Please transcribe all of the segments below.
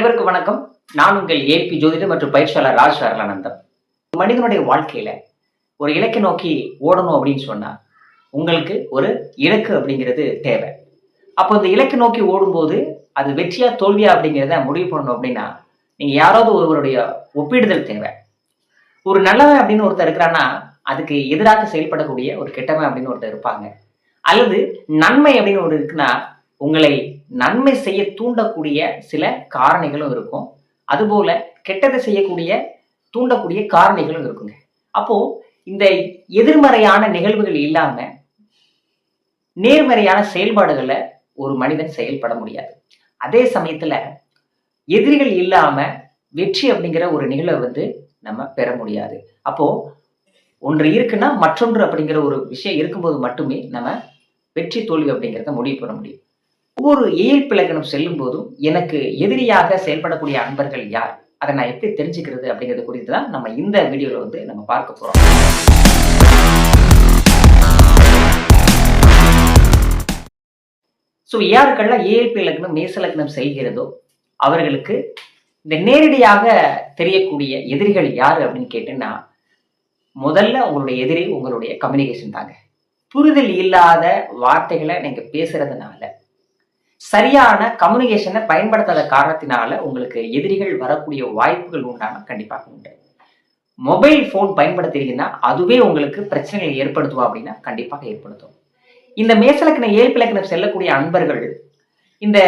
அனைவருக்கும் வணக்கம். நான் உங்கள் ஏபி ஜோதிடர் மற்றும் பயிற்சியாளர் ராஜ் அருளானந்தம் மனிதனுடைய வாழ்க்கையில ஒரு இலக்கை நோக்கி ஓடணும் அப்படின்னு சொன்னா உங்களுக்கு ஒரு இலக்கு அப்படிங்கிறது தேவை. அப்போ இந்த இலக்கு நோக்கி ஓடும்போது அது வெற்றியா தோல்வியா அப்படிங்கிறத முடிவு பண்ணணும் அப்படின்னா நீங்க யாராவது ஒருவருடைய ஒப்பிடுதல் தேவை. ஒரு நல்லவன் அப்படின்னு ஒருத்தர் இருக்கிறான்னா அதுக்கு எதிராக செயல்படக்கூடிய ஒரு கெட்டவன் அப்படின்னு ஒருத்தர் இருப்பாங்க. அல்லது நன்மை அப்படின்னு ஒரு இருக்குன்னா உங்களை நன்மை செய்ய தூண்டக்கூடிய சில காரணிகளும் இருக்கும். அதுபோல கெட்டதை செய்யக்கூடிய தூண்டக்கூடிய காரணிகளும் இருக்குங்க. அப்போ இந்த எதிர்மறையான நிகழ்வுகள் இல்லாம நேர்மறையான செயல்பாடுகளை ஒரு மனிதன் செயல்பட முடியாது. அதே சமயத்துல எதிரிகள் இல்லாம வெற்றி அப்படிங்கிற ஒரு நிகழ்வை வந்து நம்ம பெற முடியாது. அப்போ ஒன்று இருக்குன்னா மற்றொன்று அப்படிங்கிற ஒரு விஷயம் இருக்கும்போது மட்டுமே நம்ம வெற்றி தோல்வி அப்படிங்கிறத முடிவு பண்ண முடியும். ஒவ்வொரு இயல்பு செல்லும் போதும் எனக்கு எதிரியாக செயல்படக்கூடிய அன்பர்கள் யார்? அதை நான் எப்படி தெரிஞ்சுக்கிறது அப்படிங்கிறது குறித்து தான் நம்ம இந்த வீடியோவில் வந்து நம்ம பார்க்க போகிறோம் ஸோ யாருக்கெல்லாம் ஏழ்பு இலக்கணம் நேச இலக்கணம் செய்கிறதோ அவர்களுக்கு இந்த நேரடியாக தெரியக்கூடிய எதிரிகள் யார் அப்படின்னு கேட்டேன்னா முதல்ல உங்களுடைய எதிரி உங்களுடைய கம்யூனிகேஷன் தாங்க. புரிதல் இல்லாத வார்த்தைகளை நீங்கள் பேசுறதுனால சரியான கம்யூனிகேஷனை பயன்படுத்தாத காரணத்தினால உங்களுக்கு எதிரிகள் வரக்கூடிய வாய்ப்புகள் உண்டான கண்டிப்பாக உண்டு. மொபைல் ஃபோன் பயன்படுத்துறீங்கன்னா அதுவே உங்களுக்கு பிரச்சனைகளை ஏற்படுத்துவா அப்படின்னா கண்டிப்பாக ஏற்படுத்தும். இந்த மேசலக்கண ஏழ்பிலக்கணம் செல்லக்கூடிய அன்பர்கள் இந்த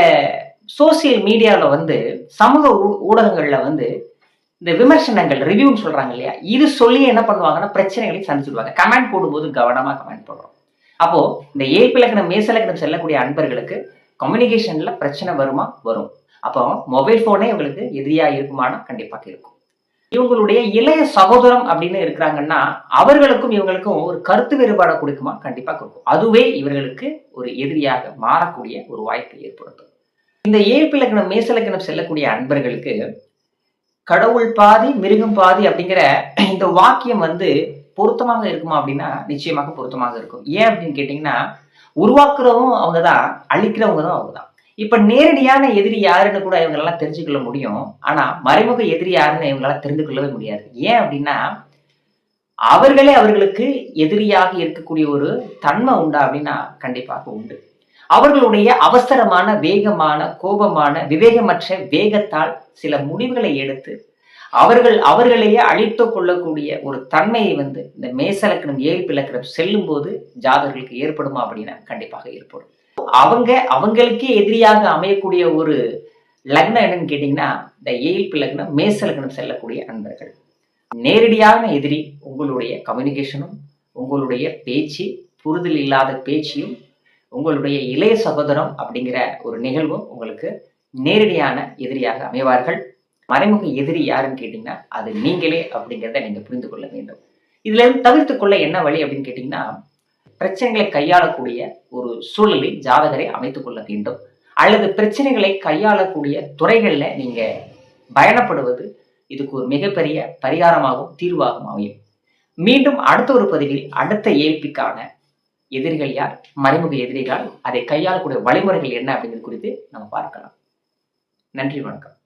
சோசியல் மீடியாவில் வந்து சமூக ஊ- வந்து இந்த விமர்சனங்கள் ரிவ்யூன்னு சொல்றாங்க இல்லையா? இது சொல்லி என்ன பண்ணுவாங்கன்னா பிரச்சனைகளை சந்திச்சிடுவாங்க. கமெண்ட் போடும்போது கவனமாக கமெண்ட் போடுறோம். அப்போ இந்த ஏழ்பிலக்கணம் மேசலக்கணம் செல்லக்கூடிய அன்பர்களுக்கு கம்யூனிகேஷனில் பிரச்சனை வருமா? வரும். அப்போ மொபைல் ஃபோனே இவங்களுக்கு எதிரியாக இருக்குமானா? கண்டிப்பாக இருக்கும். இவங்களுடைய இளைய சகோதரம் அப்படின்னு இருக்கிறாங்கன்னா அவர்களுக்கும் இவங்களுக்கும் ஒரு கருத்து வேறுபாடை கொடுக்குமா? கண்டிப்பாக கொடுக்கும். அதுவே இவர்களுக்கு ஒரு எதிரியாக மாறக்கூடிய ஒரு வாய்ப்பை ஏற்படுத்தும். இந்த ஏழ்பிலக்கணம் மேசலக்கணம் செல்லக்கூடிய அன்பர்களுக்கு கடவுள் பாதி மிருகம் பாதி அப்படிங்கிற இந்த வாக்கியம் வந்து பொருத்தமாக இருக்குமா அப்படின்னா நிச்சயமாக பொருத்தமாக இருக்கும். ஏன் அப்படின்னு கேட்டிங்கன்னா உருவாக்குறவங்க அவங்க தான் அழிக்கிறவங்க தான் அவங்க தான் இப்ப நேரடியான எதிரி யாருன்னு கூட இவங்களெல்லாம் தெரிஞ்சுக்கொள்ள முடியும். ஆனா மறைமுக எதிரி யாருன்னு இவங்களால தெரிந்து கொள்ளவே முடியாது. ஏன் அப்படின்னா அவர்களே அவர்களுக்கு எதிரியாக இருக்கக்கூடிய ஒரு தன்மை உண்டா அப்படின்னா கண்டிப்பாக உண்டு. அவர்களுடைய அவசரமான வேகமான கோபமான விவேகமற்ற வேகத்தால் சில முடிவுகளை எடுத்து அவர்கள் அவர்களையே அழித்து கொள்ளக்கூடிய ஒரு தன்மையை வந்து இந்த மேசலக்கணம் ஏழ்பிலக்கணம் செல்லும் போது ஜாதகர்களுக்கு ஏற்படுமா அப்படின்னா கண்டிப்பாக ஏற்படும். அவங்க அவங்களுக்கே எதிரியாக அமையக்கூடிய ஒரு லக்னம் என்னன்னு கேட்டீங்கன்னா இந்த ஏழ்பு லக்னம் மேசலக்கணம் செல்லக்கூடிய அன்பர்கள். நேரடியான எதிரி உங்களுடைய கம்யூனிகேஷனும் உங்களுடைய பேச்சு புரிதல் இல்லாத பேச்சையும் உங்களுடைய இளைய சகோதரம் அப்படிங்கிற ஒரு நிகழ்வும் உங்களுக்கு நேரடியான எதிரியாக அமைவார்கள். மறைமுக எதிரி யாருன்னு கேட்டீங்கன்னா அது நீங்களே அப்படிங்கிறத நீங்க புரிந்து கொள்ள வேண்டும். இதுல இருந்து தவிர்த்து கொள்ள என்ன வழி அப்படின்னு கேட்டீங்கன்னா பிரச்சனைகளை கையாளக்கூடிய ஒரு சூழலை ஜாதகரை அமைத்துக் கொள்ள வேண்டும். அல்லது பிரச்சனைகளை கையாளக்கூடிய துறைகள்ல நீங்க பயணப்படுவது இதுக்கு ஒரு மிகப்பெரிய பரிகாரமாகவும் தீர்வாகவும் அமையும். மீண்டும் அடுத்த ஒரு பதிவில் அடுத்த ஏல்பிக்கான எதிரிகள் யார் மறைமுக எதிரிகள் அதை கையாளக்கூடிய வழிமுறைகள் என்ன அப்படிங்கிறது குறித்து நம்ம பார்க்கலாம். நன்றி வணக்கம்.